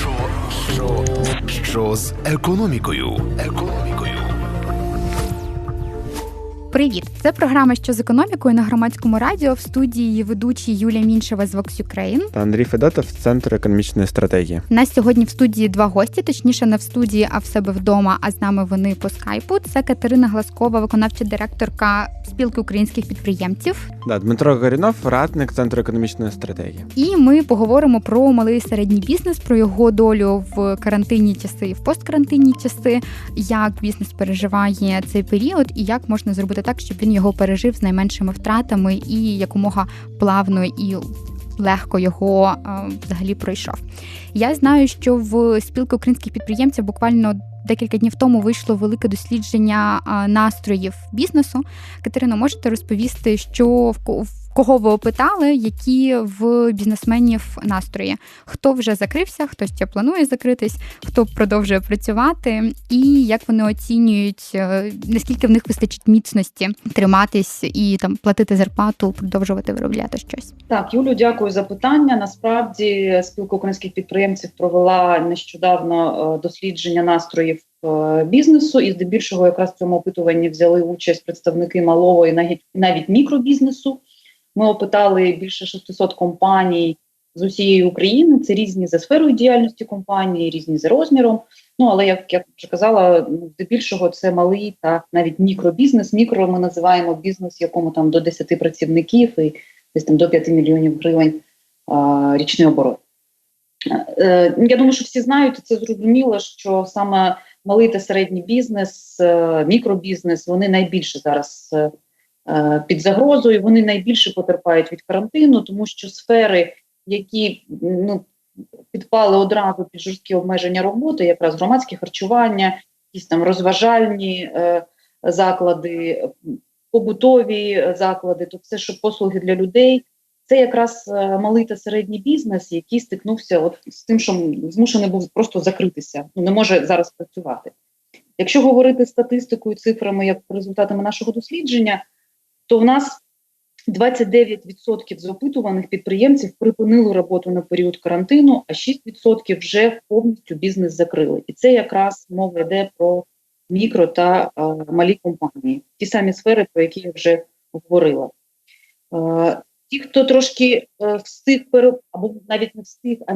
Що, що, що з економікою? Економікою. Привіт! Це програма що з економікою на громадському радіо в студії ведучі Юлія Міншева з Vox Ukraine. та Андрій Федотов, Центр економічної стратегії. Нас сьогодні в студії два гості, точніше, не в студії, а в себе вдома. А з нами вони по скайпу. Це Катерина Гласкова, виконавча директорка спілки українських підприємців. Да, Дмитро Горінов, радник Центру економічної стратегії. І ми поговоримо про малий і середній бізнес, про його долю в карантинні часи і в посткарантинні часи, як бізнес переживає цей період, і як можна зробити так, щоб він його пережив з найменшими втратами і якомога плавно і легко його е, взагалі пройшов. Я знаю, що в спілки українських підприємців буквально. Декілька днів тому вийшло велике дослідження настроїв бізнесу. Катерино, можете розповісти, що в ко- кого ви опитали, які в бізнесменів настрої? Хто вже закрився, хто ще планує закритись, хто продовжує працювати, і як вони оцінюють, е, наскільки в них вистачить міцності триматись і там платити зарплату, продовжувати виробляти щось? Так, Юлю, дякую за питання. Насправді спілка українських підприємців провела нещодавно е, дослідження настроїв е, бізнесу, і здебільшого якраз в цьому опитуванні взяли участь представники малого і навіть навіть мікробізнесу. Ми опитали більше 600 компаній з усієї України. Це різні за сферою діяльності компанії, різні за розміром. Ну але як я вже казала, ну, здебільшого це малий та навіть мікробізнес. Мікро ми називаємо бізнес, якому там до 10 працівників і десь там до 5 мільйонів гривень а, річний оборот. Е, Я думаю, що всі знають, і це зрозуміло, що саме малий та середній бізнес, е, мікробізнес, вони найбільше зараз е, під загрозою, вони найбільше потерпають від карантину, тому що сфери, які ну, підпали одразу під жорсткі обмеження роботи, якраз громадське харчування, якісь там розважальні заклади, побутові заклади, то все, що послуги для людей. Це якраз е, малий та середній бізнес, який стикнувся от з тим, що змушений був просто закритися, ну не може зараз працювати. Якщо говорити статистикою, цифрами, як результатами нашого дослідження, то в нас 29% з опитуваних підприємців припинили роботу на період карантину, а 6% вже повністю бізнес закрили. І це якраз мова йде про мікро та е, малі компанії, ті самі сфери, про які я вже говорила. Ті, хто трошки е, встиг або навіть не встиг, а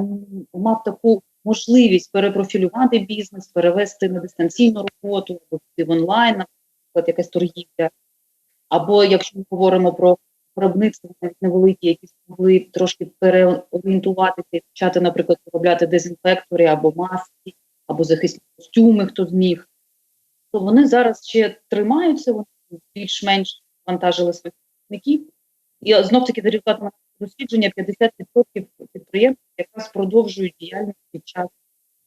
мав таку можливість перепрофілювати бізнес, перевести на дистанційну роботу, або в онлайн, наприклад, якась торгівля. Або якщо ми говоримо про виробництво навіть невеликі, які змогли трошки переорієнтуватися і почати, наприклад, виробляти дезінфектори або маски, або захисні костюми, хто зміг, то вони зараз ще тримаються, вони більш-менш вантажили своїх працівників. І знов таки за результатами дослідження 50% підприємств якраз продовжують діяльність під час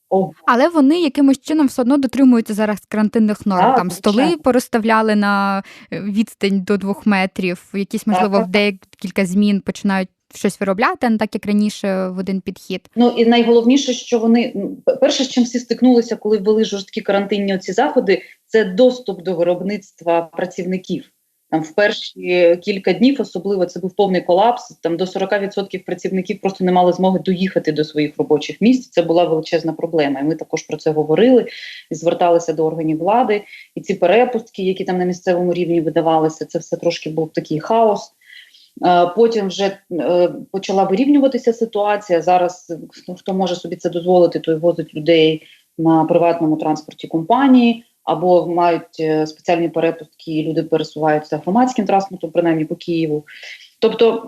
огляду. Але вони якимось чином все одно дотримуються зараз карантинних норм. Так, Там столи звичайно. порозставляли на е, відстань до двох метрів, якісь, можливо, так, в декілька змін починають щось виробляти, не так як раніше в один підхід. Ну і найголовніше, що вони перше, з чим всі стикнулися, коли ввели жорсткі карантинні оці заходи, це доступ до виробництва працівників. Там в перші кілька днів, особливо це був повний колапс. Там до 40% працівників просто не мали змоги доїхати до своїх робочих місць. Це була величезна проблема. І ми також про це говорили і зверталися до органів влади. І ці перепустки, які там на місцевому рівні видавалися, це все трошки був такий хаос. Е, Потім вже е, почала вирівнюватися ситуація. Зараз ну, хто може собі це дозволити, той возить людей на приватному транспорті компанії, або мають е, спеціальні перепустки, і люди пересуваються громадським транспортом, принаймні по Києву. Тобто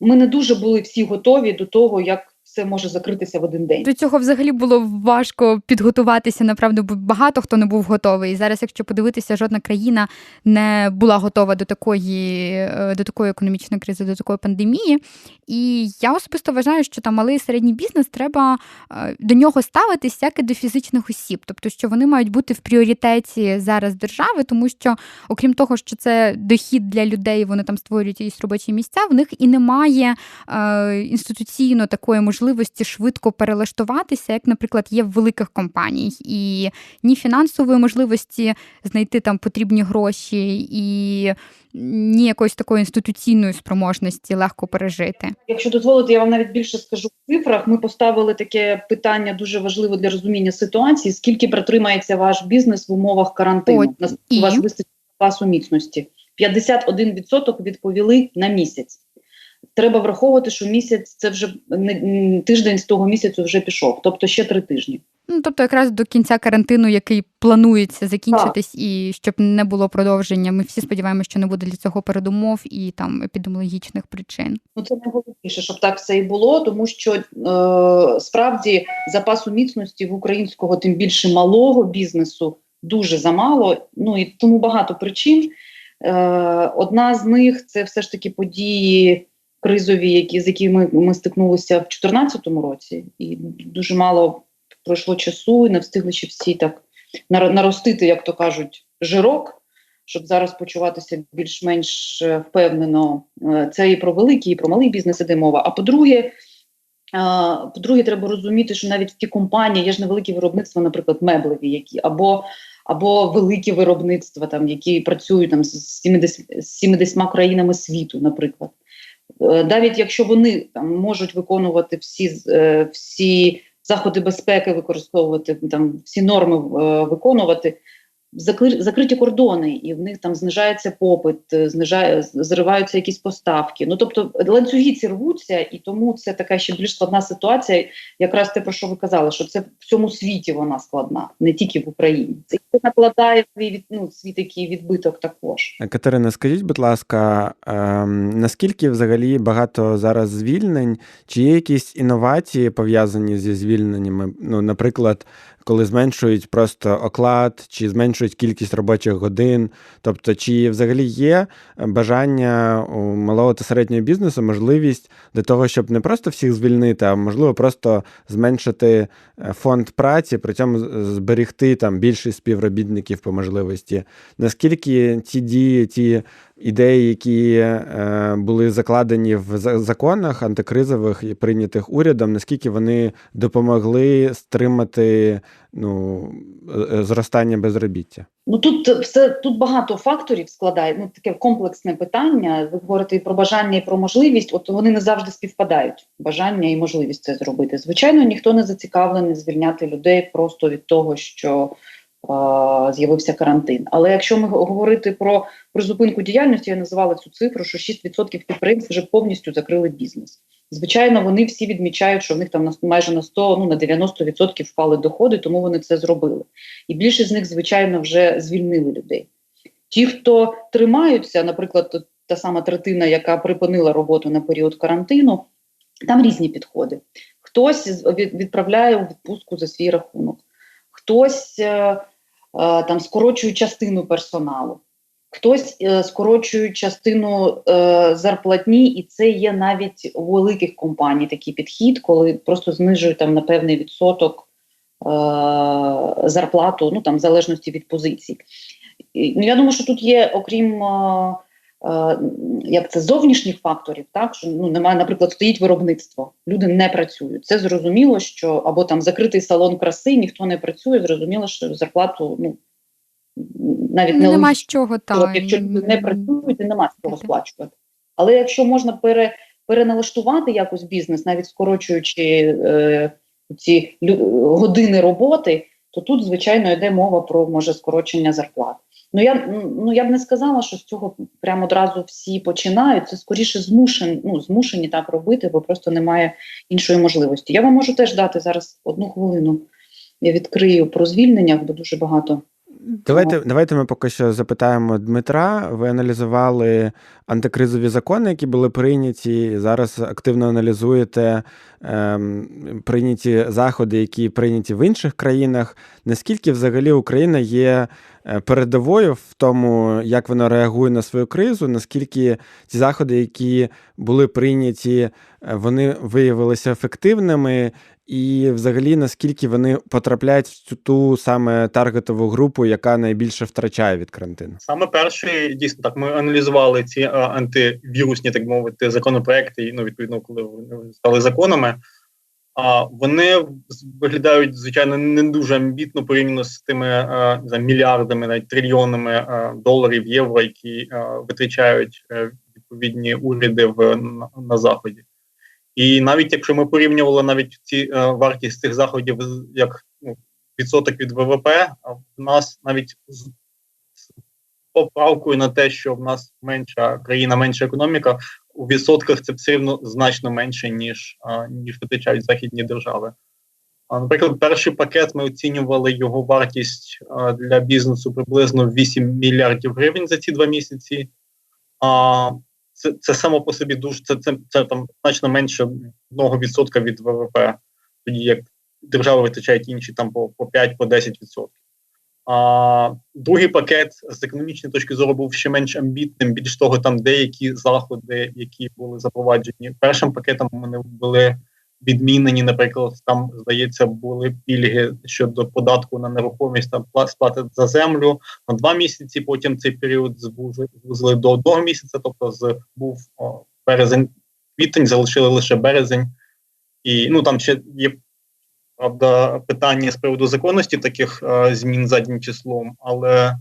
ми не дуже були всі готові до того, як все може закритися в один день. До цього взагалі було важко підготуватися. Направду, багато хто не був готовий. І зараз, якщо подивитися, жодна країна не була готова до такої, е, до такої економічної кризи, до такої пандемії. І я особисто вважаю, що там малий і середній бізнес треба е, до нього ставитись як і до фізичних осіб, тобто що вони мають бути в пріоритеті зараз держави, тому що, окрім того, що це дохід для людей, вони там створюють якісь робочі місця, в них і немає е, інституційно такої можливості можливості швидко перелаштуватися, як, наприклад, є в великих компаній, і ні фінансової можливості знайти там потрібні гроші, і ні якоїсь такої інституційної спроможності легко пережити. Якщо дозволите, я вам навіть більше скажу в цифрах. Ми поставили таке питання дуже важливе для розуміння ситуації: скільки протримається ваш бізнес в умовах карантину? О, у і? вас вистачить запасу міцності? 51% відповіли на місяць. Треба враховувати, що місяць це вже не тиждень з того місяцю вже пішов, тобто ще три тижні. Ну тобто, якраз до кінця карантину, який планується закінчитись, і щоб не було продовження. Ми всі сподіваємося, що не буде для цього передумов і там епідеміологічних причин. Ну це найголовніше, щоб так все і було, тому що е, справді запасу міцності в українського, тим більше малого бізнесу, дуже замало. Ну і тому багато причин. Е, Одна з них це все ж таки події кризові, які з якими ми стикнулися в 2014 році, і дуже мало пройшло часу, і не встигли ще всі так наростити, як то кажуть, жирок, щоб зараз почуватися більш-менш е, впевнено. Е, це і про великий, і про малий бізнес іде мова. А по-друге, е, по-друге, треба розуміти, що навіть в ті компанії є ж невеликі виробництва, наприклад, меблеві, які або або великі виробництва, там які працюють там з 70, з 70 країнами світу, наприклад. Навіть якщо вони там можуть виконувати всі всі заходи безпеки використовувати, там всі норми е, виконувати. Закриті кордони, і в них там знижається попит, е, знижає, зриваються якісь поставки. Ну тобто ланцюги ці рвуться, і тому це така ще більш складна ситуація. Якраз те, про що ви казали, що це в всьому світі вона складна, не тільки в Україні. Це накладає ну, свій такий відбиток. Також Катерина, скажіть, будь ласка, ем, наскільки взагалі багато зараз звільнень? Чи є якісь інновації пов'язані зі звільненнями? Ну, наприклад коли зменшують просто оклад, чи зменшують кількість робочих годин. Тобто, чи взагалі є бажання у малого та середнього бізнесу можливість для того, щоб не просто всіх звільнити, а можливо просто зменшити е, фонд праці, при цьому зберегти там більшість співробітників по можливості. Наскільки ці дії, ті ідеї, які е, були закладені в законах антикризових і прийнятих урядом, наскільки вони допомогли стримати ну, е, е, зростання безробіття? Ну тут все тут багато факторів складає. Ну таке комплексне питання. Ви говорите і про бажання, і про можливість. От вони не завжди співпадають. Бажання і можливість це зробити. Звичайно, ніхто не зацікавлений звільняти людей просто від того, що з'явився карантин. Але якщо ми говорити про призупинку діяльності, я називала цю цифру, що 6% підприємств вже повністю закрили бізнес. Звичайно, вони всі відмічають, що в них там майже на 100, ну на 90% впали доходи, тому вони це зробили. І більшість з них, звичайно, вже звільнили людей. Ті, хто тримаються, наприклад, та сама третина, яка припинила роботу на період карантину, там різні підходи. Хтось відправляє у відпустку за свій рахунок, хтось е, там скорочують частину персоналу, хтось е, скорочує частину е, зарплатні, і це є навіть у великих компаній такий підхід, коли просто знижують там на певний відсоток зарплату, ну там в залежності від позицій. Ну, Я думаю, що тут є, окрім Е, як це зовнішніх факторів, так що ну немає, наприклад, стоїть виробництво, люди не працюють. Це зрозуміло, що або там закритий салон краси, ніхто не працює. Зрозуміло, що зарплату ну навіть ну, не нема з чого так. Якщо люди не працюють, нема з чого сплачувати. Але якщо можна пере, переналаштувати якось бізнес, навіть скорочуючи е, ці години роботи, то тут звичайно йде мова про може скорочення зарплат. Ну я ну я б не сказала, що з цього прямо одразу всі починають. Це скоріше змушені, ну змушені так робити, бо просто немає іншої можливості. Я вам можу теж дати зараз одну хвилину. Я відкрию про звільнення, бо дуже багато Давайте давайте ми поки що запитаємо Дмитра. Ви аналізували антикризові закони, які були прийняті. Зараз активно аналізуєте ем, прийняті заходи, які прийняті в інших країнах. Наскільки взагалі Україна є е, передовою в тому, як вона реагує на свою кризу? Наскільки ці заходи, які були прийняті, е, вони виявилися ефективними? І взагалі наскільки вони потрапляють в ту саме таргетову групу, яка найбільше втрачає від карантину? Саме перший дійсно так. Ми аналізували ці антивірусні, так мовити, законопроекти. Ну відповідно, коли вони стали законами. А вони виглядають звичайно не дуже амбітно порівняно з тими а, за мільярдами, навіть трильйонами а, доларів євро, які а, витрачають відповідні уряди в на, на заході. І навіть якщо ми порівнювали навіть ці а, вартість цих заходів як ну, відсоток від ВВП, в нас навіть з поправкою на те, що в нас менша країна, менша економіка, у відсотках це все рівно значно менше, ніж ніж витрачають західні держави. Наприклад, перший пакет ми оцінювали його вартість а, для бізнесу приблизно 8 мільярдів гривень за ці два місяці. А це це само по собі дуже це це, це там значно менше 1% від ВВП, тоді як держава витрачає інші там по по 5-10%. А другий пакет з економічної точки зору був ще менш амбітним. Більш того, там деякі заходи, які були запроваджені першим пакетом, вони були відмінені. Наприклад, там здається, були пільги щодо податку на нерухомість та сплати за землю на два місяці. Потім цей період звузили до одного місяця. Тобто, з був о, березень, квітень, залишили лише березень, і ну там ще є правда, питання з приводу законності таких а, змін заднім числом, але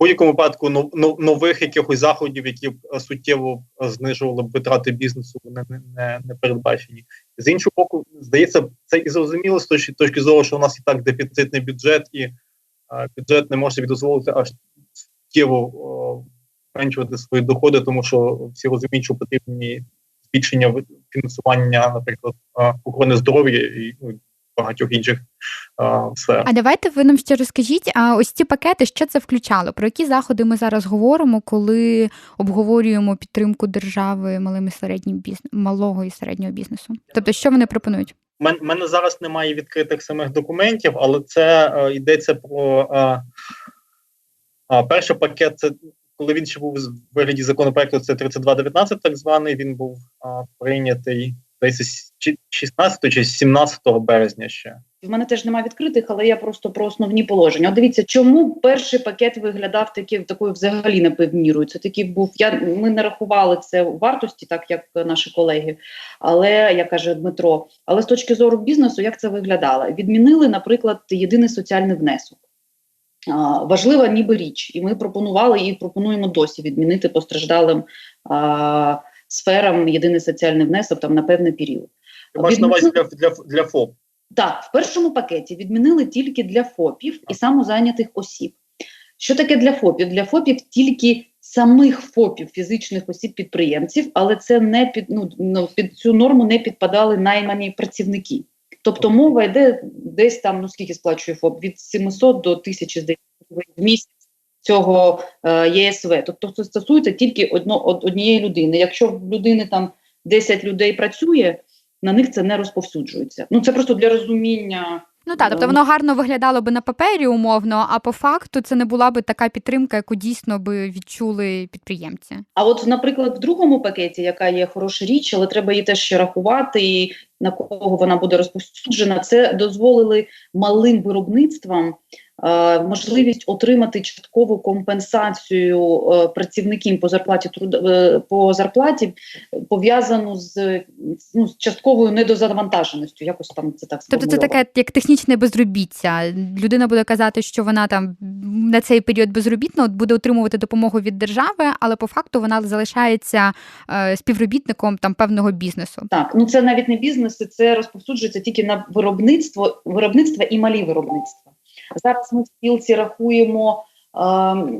будь-якому випадку нових якихось заходів, які б суттєво знижували б витрати бізнесу, вони не, не, не передбачені. З іншого боку, здається, це і зрозуміло з точки, точки зору, що у нас і так дефіцитний бюджет, і а, бюджет не може дозволити аж суттєво зменшувати свої доходи, тому що всі розуміють, що потрібні збільшення фінансування, наприклад, охорони здоров'я і ну, багатьох інших а. А давайте ви нам ще розкажіть, а ось ці пакети, що це включало? Про які заходи ми зараз говоримо, коли обговорюємо підтримку держави малим і середнім бізнес, малого і середнього бізнесу? Тобто, що вони пропонують? У мене зараз немає відкритих самих документів, але це е, йдеться про е, е, перший пакет. Це коли він ще був в вигляді законопроекту, це 3219, так званий. Він був прийнятий десь 16 чи 17 березня. Ще в мене теж немає відкритих, але я просто про основні положення. От Дивіться, чому перший пакет виглядав такі такою взагалі непевнірою. Це такий був. Я ми не рахували це у вартості, так як наші колеги, але як каже Дмитро. Але з точки зору бізнесу, як це виглядало? Відмінили, наприклад, єдиний соціальний внесок важлива ніби річ, і ми пропонували і пропонуємо досі відмінити постраждалим а, сферам єдиний соціальний внесок там на певний період. Маєш на увазі для, для, для ФОП? Так, в першому пакеті відмінили тільки для ФОПів і самозайнятих осіб. Що таке для ФОПів? Для ФОПів тільки самих ФОПів, фізичних осіб-підприємців, але це не під ну під цю норму не підпадали наймані працівники. Тобто мова йде десь там, ну скільки сплачує ФОП, від 700 до 1000 здається, в місяць цього е, ЄСВ. Тобто це стосується тільки одно, однієї людини. Якщо в людини там 10 людей працює, на них це не розповсюджується. Ну це просто для розуміння. Ну так, тобто воно гарно виглядало би на папері умовно, а по факту це не була би така підтримка, яку дійсно би відчули підприємці. А от, наприклад, в другому пакеті, яка є хороша річ, але треба її теж ще рахувати, і на кого вона буде розповсюджена, це дозволили малим виробництвам Е, можливість отримати часткову компенсацію е, працівників по зарплаті е, по зарплаті пов'язану з ну, з частковою недозавантаженістю. Якось там це так Тобто це таке як технічне безробіття. Людина буде казати, що вона там на цей період безробітна буде отримувати допомогу від держави, але по факту вона залишається співробітником там певного бізнесу. Так, ну це навіть не бізнес, це розповсюджується тільки на виробництво, виробництво і малі виробництва. Зараз ми в спілці рахуємо.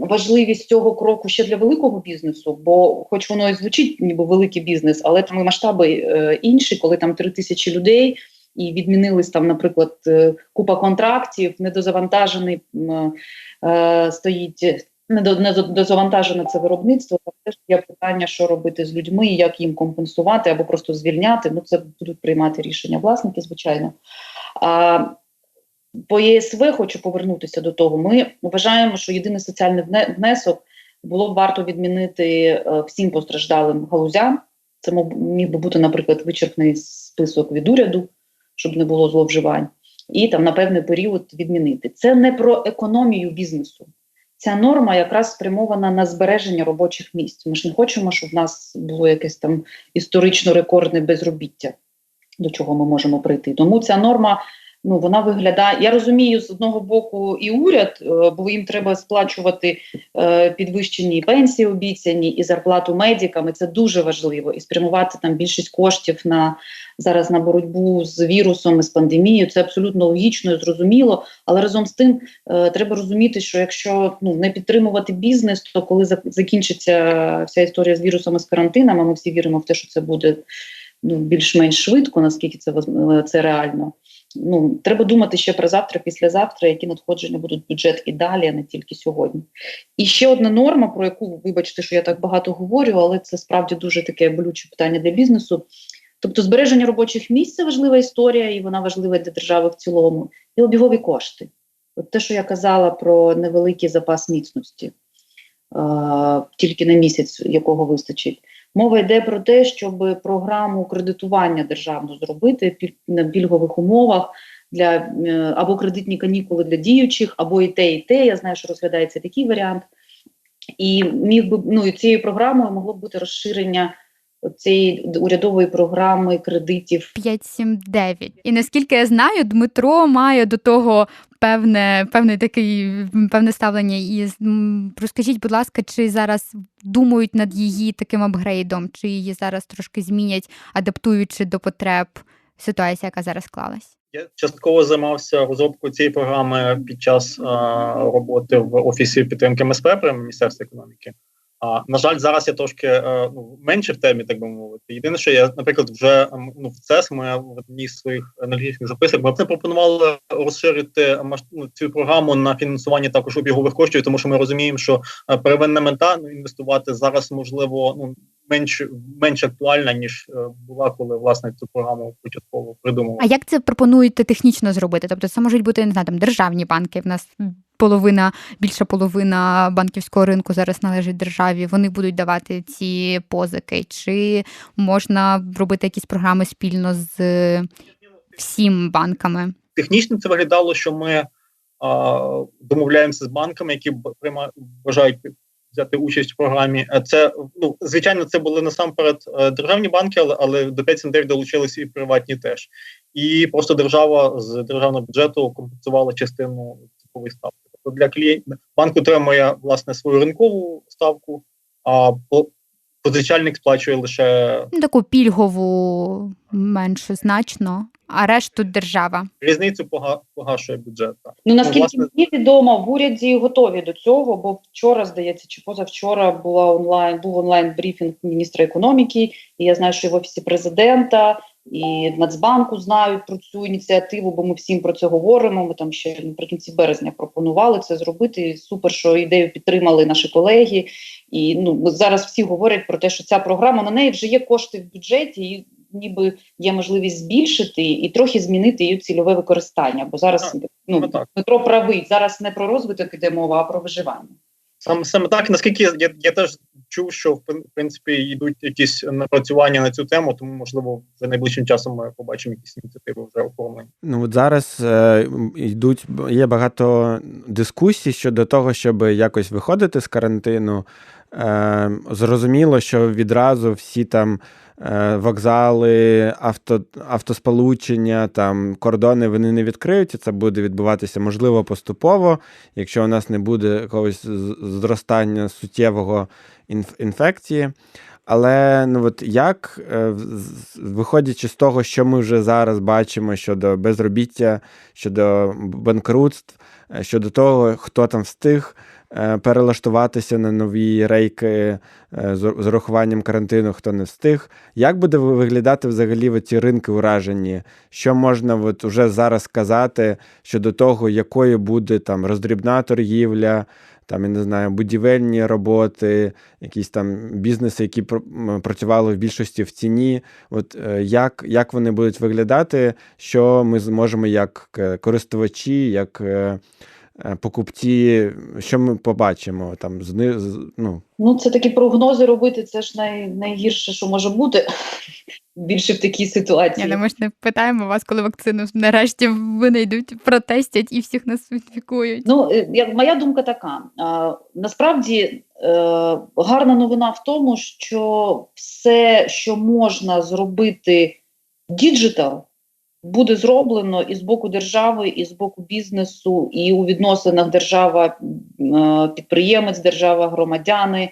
Важливість цього кроку ще для великого бізнесу, бо, хоч воно і звучить, ніби великий бізнес, але там і масштаби е, інші, коли там три тисячі людей і відмінились там, наприклад, е, купа контрактів, недозавантажений е, стоїть недозавантажене це виробництво. Там теж є питання, що робити з людьми, як їм компенсувати або просто звільняти. Ну це будуть приймати рішення власники, звичайно. По ЄСВ хочу повернутися до того. Ми вважаємо, що єдиний соціальний внесок було б варто відмінити е, всім постраждалим галузям. Це міг би бути, наприклад, вичерпний список від уряду, щоб не було зловживань, і там на певний період відмінити. Це не про економію бізнесу. Ця норма якраз спрямована на збереження робочих місць. Ми ж не хочемо, щоб в нас було якесь там історично рекордне безробіття. до чого ми можемо прийти. Тому ця норма ну вона виглядає. Я розумію з одного боку і уряд, е, бо їм треба сплачувати е, підвищені пенсії, обіцяні і зарплату медикам. і Це дуже важливо і спрямувати там більшість коштів на зараз на боротьбу з вірусом і з пандемією. Це абсолютно логічно і зрозуміло. Але разом з тим е, треба розуміти, що якщо ну не підтримувати бізнес, то коли закінчиться вся історія з вірусом і з карантином, а ми всі віримо в те, що це буде ну більш-менш швидко, наскільки це це реально ну треба думати ще про завтра, післязавтра, які надходження будуть бюджет і далі, а не тільки сьогодні. І ще одна норма, про яку вибачте, що я так багато говорю, але це справді дуже таке болюче питання для бізнесу. Тобто, збереження робочих місць це важлива історія, і вона важлива для держави в цілому, і обігові кошти. От те, що я казала про невеликий запас міцності, тільки на місяць якого вистачить. Мова йде про те, щоб програму кредитування державну зробити на пільгових умовах для е, або кредитні канікули для діючих, або і те, і те. Я знаю, що розглядається такий варіант. І міг би ну і цією програмою могло б бути розширення цієї урядової програми кредитів 579. І наскільки я знаю, Дмитро має до того певне певне такий певне ставлення. І розкажіть, будь ласка, чи зараз думають над її таким апгрейдом, чи її зараз трошки змінять, адаптуючи до потреб ситуації, яка зараз склалась? Я частково займався розробкою цієї програми під час а, роботи в офісі підтримки МСП при Міністерстві економіки. А на жаль, зараз я трошки ну, менше в темі, так би мовити. Єдине, що я, наприклад, вже ну, в ЦЕС ми в одній з своїх аналітичних записок ми пропонували розширити ну, цю програму на фінансування також обігових коштів, тому що ми розуміємо, що е, первинна мета ну, інвестувати зараз можливо ну менш менш актуальна ніж е, була, коли власне цю програму початково придумали. А як це пропонуєте технічно зробити? Тобто, це можуть бути не знаю, там державні банки. В нас половина, більша половина банківського ринку зараз належить державі. Вони будуть давати ці позики, чи можна робити якісь програми спільно з всім банками? Технічно це виглядало, що ми а, домовляємося з банками, які прийма, бажають взяти участь в програмі. Це ну звичайно, це були насамперед е, державні банки, але але до 579 долучилися і приватні теж. І просто держава з державного бюджету компенсувала частину ціпової ставки. Тобто для клієнтів банк отримує власне свою ринкову ставку, а позичальник сплачує лише ну, таку пільгову меншу значно а решту держава. Різницю погашує бюджет. Так. Ну наскільки ну, власне... мені відомо, в уряді готові до цього, бо вчора здається, чи позавчора була онлайн був онлайн брифінг міністра економіки. І я знаю, що в офісі президента і Нацбанку знають про цю ініціативу, бо ми всім про це говоримо. Ми там ще наприкінці березня пропонували це зробити. Супер, що ідею підтримали наші колеги. І ну зараз всі говорять про те, що ця програма на неї вже є кошти в бюджеті. і ніби є можливість збільшити і трохи змінити її цільове використання. Бо зараз ну, ну Петро правий зараз не про розвиток іде мова, а про виживання. Саме саме так, наскільки я я теж чув, що в принципі йдуть якісь напрацювання на цю тему, тому можливо вже найближчим часом ми побачимо якісь ініціативи вже оформлені. Ну от зараз е, йдуть є багато дискусій щодо того, щоб якось виходити з карантину. Е, Зрозуміло, що відразу всі там вокзали, авто, автосполучення, там кордони вони не відкриють, і це буде відбуватися можливо поступово, якщо у нас не буде якогось зростання суттєвого інфекції. Але ну от як, е, виходячи з того, що ми вже зараз бачимо щодо безробіття, щодо банкрутств, е, щодо того, хто там встиг перелаштуватися на нові рейки Е, з урахуванням карантину, хто не встиг. Як буде виглядати взагалі ці ринки уражені? Що можна от уже зараз сказати щодо того, якою буде там роздрібна торгівля? Там, я не знаю, будівельні роботи, якісь там бізнеси, які працювали в більшості в ціні. От е, як як вони будуть виглядати, що ми зможемо як е, користувачі, як Е, покупці, що ми побачимо там з ну. ну це такі прогнози робити. Це ж най, найгірше, що може бути більше в такій ситуації. Я, ми ж не питаємо вас, коли вакцину нарешті винайдуть, протестять і всіх нас інфікують. Ну е, як моя думка така: а, насправді е, гарна новина в тому, що все, що можна зробити діджитал буде зроблено і з боку держави, і з боку бізнесу, і у відносинах держава, підприємець, держава, громадяни,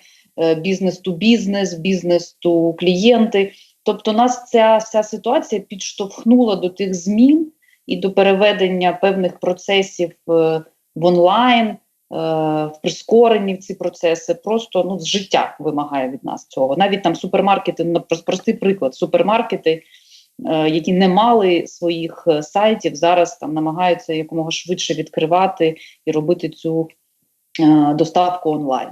бізнес ту бізнес, бізнес ту клієнти. Тобто, нас ця вся ситуація підштовхнула до тих змін і до переведення певних процесів в онлайн. В прискоренні в ці процеси просто ну життя вимагає від нас цього. Навіть там супермаркети, ну простий приклад, супермаркети Е, які не мали своїх е, сайтів, зараз там намагаються якомога швидше відкривати і робити цю е, доставку онлайн.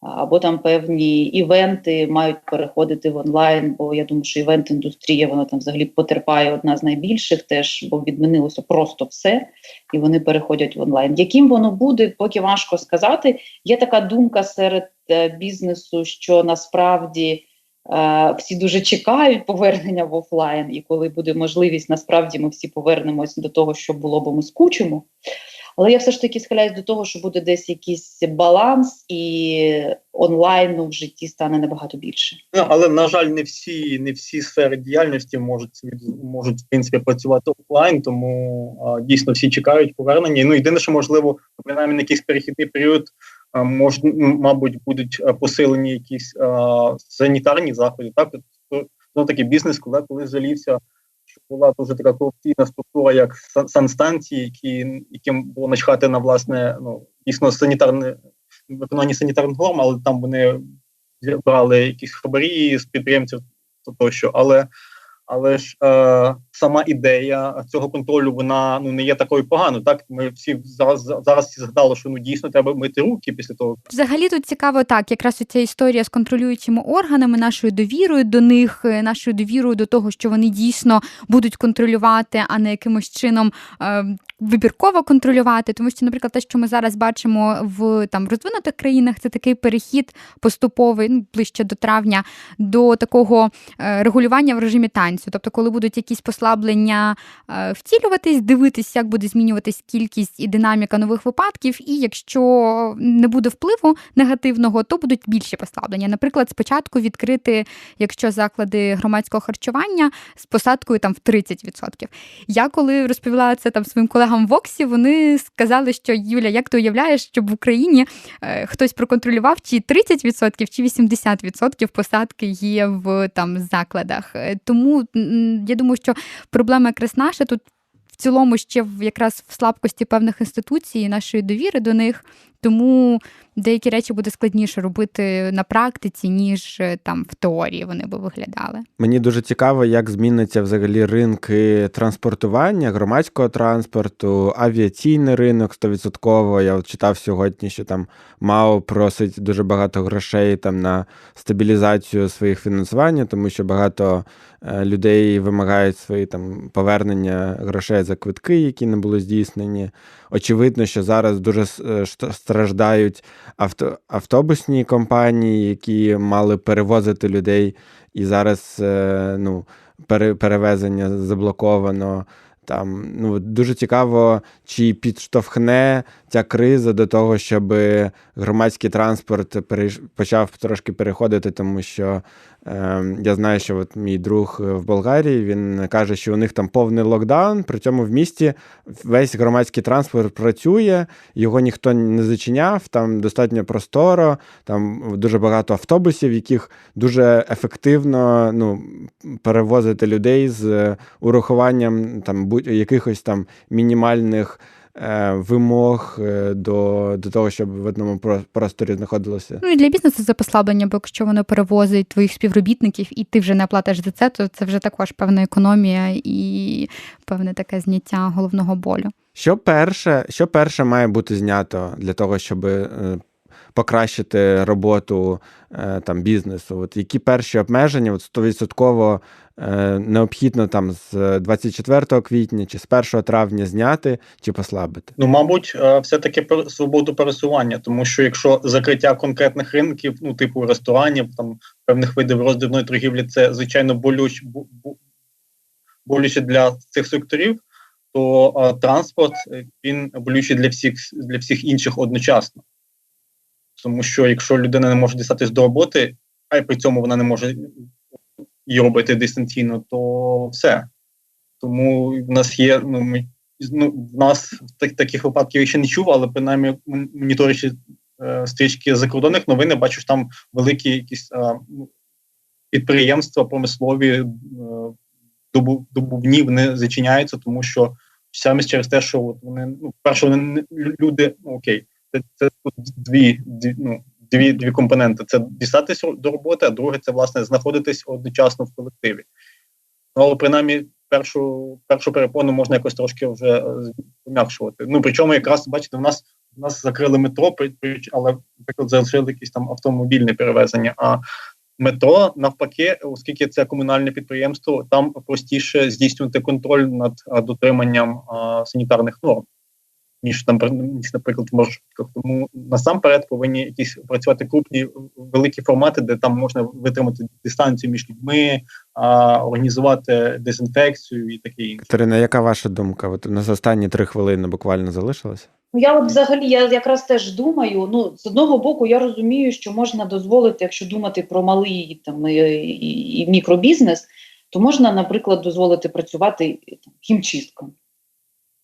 Або там певні івенти мають переходити в онлайн, бо я думаю, що івент-індустрія вона там взагалі потерпає одна з найбільших, теж бо відмінилося просто все, і вони переходять в онлайн. Яким воно буде, поки важко сказати. Є така думка серед бізнесу, що насправді Е, всі дуже чекають повернення в офлайн, і коли буде можливість, насправді ми всі повернемось до того, що було, бо ми скучимо. Але я все ж таки схиляюсь до того, що буде десь якийсь баланс, і онлайну в житті стане набагато більше. Ну, але на жаль, не всі не всі сфери діяльності можуть можуть в принципі працювати офлайн, тому а, дійсно всі чекають повернення. Ну єдине, що можливо, принаймні на якийсь перехідний період мож, мабуть, будуть посилені якісь а, санітарні заходи. Так ну, такий бізнес, коли коли залівся, була дуже така корупційна структура, як санстанції, які яким було начхати на власне ну дійсно санітарне виконання санітарних норм, але там вони брали якісь хабарі з підприємців тощо. Але але ж е, сама ідея цього контролю вона ну не є такою поганою. Так ми всі зараз зараз всі згадали, що ну дійсно треба мити руки після того. Взагалі тут цікаво так, якраз ця історія з контролюючими органами, нашою довірою до них, е, нашою довірою до того, що вони дійсно будуть контролювати, а не якимось чином е, вибірково контролювати. Тому що, наприклад, те, що ми зараз бачимо в там розвинутих країнах, це такий перехід поступовий, ну ближче до травня, до такого е, регулювання в режимі танцю. Тобто, коли будуть якісь послаблення е, втілюватись, дивитись, як буде змінюватись кількість і динаміка нових випадків, і якщо не буде впливу негативного, то будуть більші послаблення. Наприклад, спочатку відкрити, якщо заклади громадського харчування з посадкою там в 30%. Я коли розповіла це там своїм колегам в Оксі, вони сказали, що Юля, як ти уявляєш, щоб в Україні е, хтось проконтролював, чи 30% чи 80% посадки є в там закладах. Е, тому я думаю, що проблема якраз наша тут в цілому ще в якраз в слабкості певних інституцій, нашої довіри до них. Тому деякі речі буде складніше робити на практиці, ніж е, там в теорії вони би виглядали. Мені дуже цікаво, як зміниться взагалі ринки транспортування, громадського транспорту, авіаційний ринок стовідсотково. Я читав сьогодні, що там МАО просить дуже багато грошей там на стабілізацію своїх фінансування, тому що багато е, людей вимагають свої там повернення грошей за квитки, які не були здійснені. Очевидно, що зараз дуже е, страждають авто, автобусні компанії, які мали перевозити людей, і зараз е, ну, перевезення заблоковано. Там ну дуже цікаво, чи підштовхне ця криза до того, щоб громадський транспорт перейш... почав трошки переходити, тому що я знаю, що от мій друг в Болгарії він каже, що у них там повний локдаун. При цьому в місті весь громадський транспорт працює, його ніхто не зачиняв. Там достатньо просторо, там дуже багато автобусів, яких дуже ефективно ну, перевозити людей з урахуванням там будь-якихось там мінімальних. Е, вимог е, до до того, щоб в одному просторі знаходилося. Ну і для бізнесу це послаблення, бо якщо воно перевозить твоїх співробітників, і ти вже не платиш за це, то це вже також певна економія і певне таке зняття головного болю. Що перше, що перше має бути знято для того, щоб е, покращити роботу там бізнесу? От які перші обмеження от 100% Е, необхідно там з 24 квітня чи з 1 травня зняти чи послабити? Ну, мабуть, е, все-таки свободу пересування, тому що якщо закриття конкретних ринків, ну типу ресторанів, там певних видів роздивної торгівлі, це звичайно болюч, болюче для цих секторів, то а, транспорт він болючий для всіх для всіх інших одночасно. Тому що якщо людина не може дістатись до роботи, а й при цьому вона не може і робити дистанційно, то все. тому в нас є. Ну ми ну в нас так, таких випадків я ще не чув, але принаймні моніторячи е, стрічки закордонних новин, я бачу, що там великі якісь е, підприємства промислові е, добувні вони зачиняються, тому що саме через те, що от вони ну перше, вони люди ну, окей, це це дві дві, ну, дві дві компоненти: це дістатися до роботи, а друге це власне знаходитись одночасно в колективі. Ну, але принаймні першу першу перепону можна якось трошки вже е, пом'якшувати. Ну причому, якраз бачите, в нас в нас закрили метро, але наприклад, залишили якісь там автомобільне перевезення. А метро навпаки, оскільки це комунальне підприємство, там простіше здійснювати контроль над дотриманням а, санітарних норм ніж там ніж, наприклад, може тому насамперед повинні якісь працювати крупні великі формати, де там можна витримати дистанцію між людьми, а, організувати дезінфекцію і таке інше. Катерина, яка ваша думка? От у нас останні три хвилини буквально залишилося. Ну, я от взагалі я якраз теж думаю. Ну з одного боку, я розумію, що можна дозволити, якщо думати про малий там і, і, і мікробізнес, то можна, наприклад, дозволити працювати там, хімчисткам.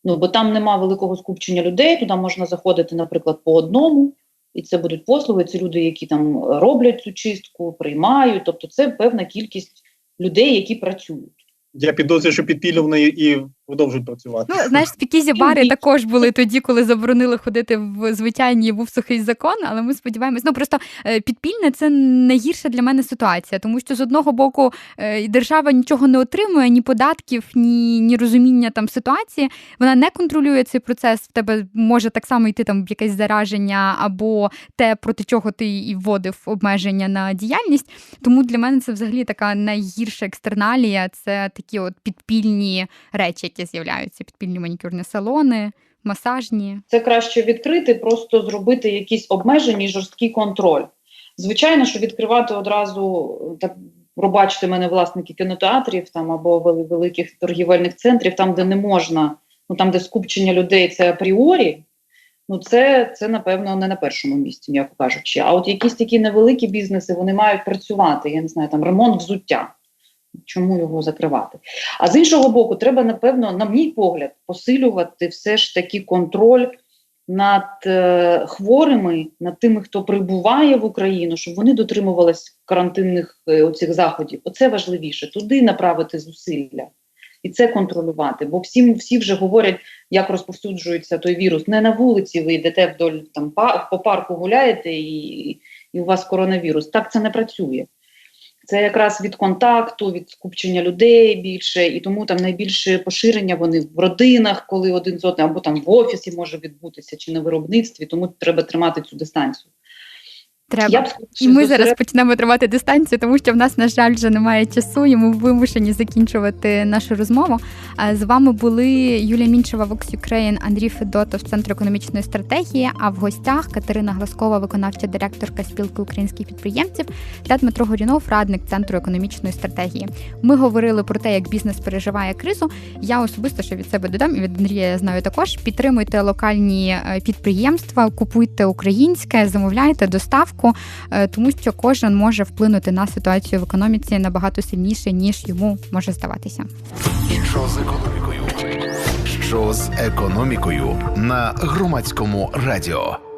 Ну бо там нема великого скупчення людей, туди можна заходити, наприклад, по одному, і це будуть послуги. Це люди, які там роблять цю чистку, приймають. Тобто, це певна кількість людей, які працюють. Я підозрюю, що підпільно і продовжують працювати. Ну знаєш, спікізі бари також були тоді, коли заборонили ходити в звичайні був сухий закон. Але ми сподіваємось, ну просто е, підпільне це найгірша для мене ситуація, тому що з одного боку е, держава нічого не отримує, ні податків, ні ні розуміння там ситуації. Вона не контролює цей процес. В тебе може так само йти там якесь зараження або те, проти чого ти і вводив обмеження на діяльність. Тому для мене це взагалі така найгірша екстерналія. Це такі от підпільні речі, які з'являються: підпільні манікюрні салони, масажні. Це краще відкрити, просто зробити якісь обмежені жорсткий контроль. Звичайно, що відкривати одразу так. Пробачте мене власники кінотеатрів там або великих торгівельних центрів, там, де не можна, ну там, де скупчення людей це апріорі, ну це це напевно не на першому місці, м'яко кажучи. А от якісь такі невеликі бізнеси вони мають працювати. Я не знаю, там ремонт взуття чому його закривати? А з іншого боку, треба, напевно, на мій погляд, посилювати все ж таки контроль над е, хворими, над тими, хто прибуває в Україну, щоб вони дотримувались карантинних е, оцих заходів. Оце важливіше, туди направити зусилля. І це контролювати, бо всі всі вже говорять, як розповсюджується той вірус. Не на вулиці ви йдете вдоль там по парку гуляєте, і, і у вас коронавірус. Так це не працює. Це якраз від контакту, від скупчення людей більше, і тому там найбільше поширення вони в родинах, коли один з одним, або там в офісі може відбутися чи на виробництві, тому треба тримати цю дистанцію. Треба. І ми зараз почнемо тримати дистанцію, тому що в нас, на жаль, вже немає часу, і ми вимушені закінчувати нашу розмову. З вами були Юлія Мінчева, Vox Ukraine, Андрій Федотов, Центр економічної стратегії. А в гостях Катерина Гласкова, виконавча директорка спілки українських підприємців, та Дмитро Горінов, радник центру економічної стратегії. Ми говорили про те, як бізнес переживає кризу. Я особисто що від себе додам і від Андрія я знаю також. Підтримуйте локальні е, підприємства, купуйте українське, замовляйте доставку року, е, тому що кожен може вплинути на ситуацію в економіці набагато сильніше, ніж йому може здаватися. Що з економікою? Що з економікою на громадському радіо?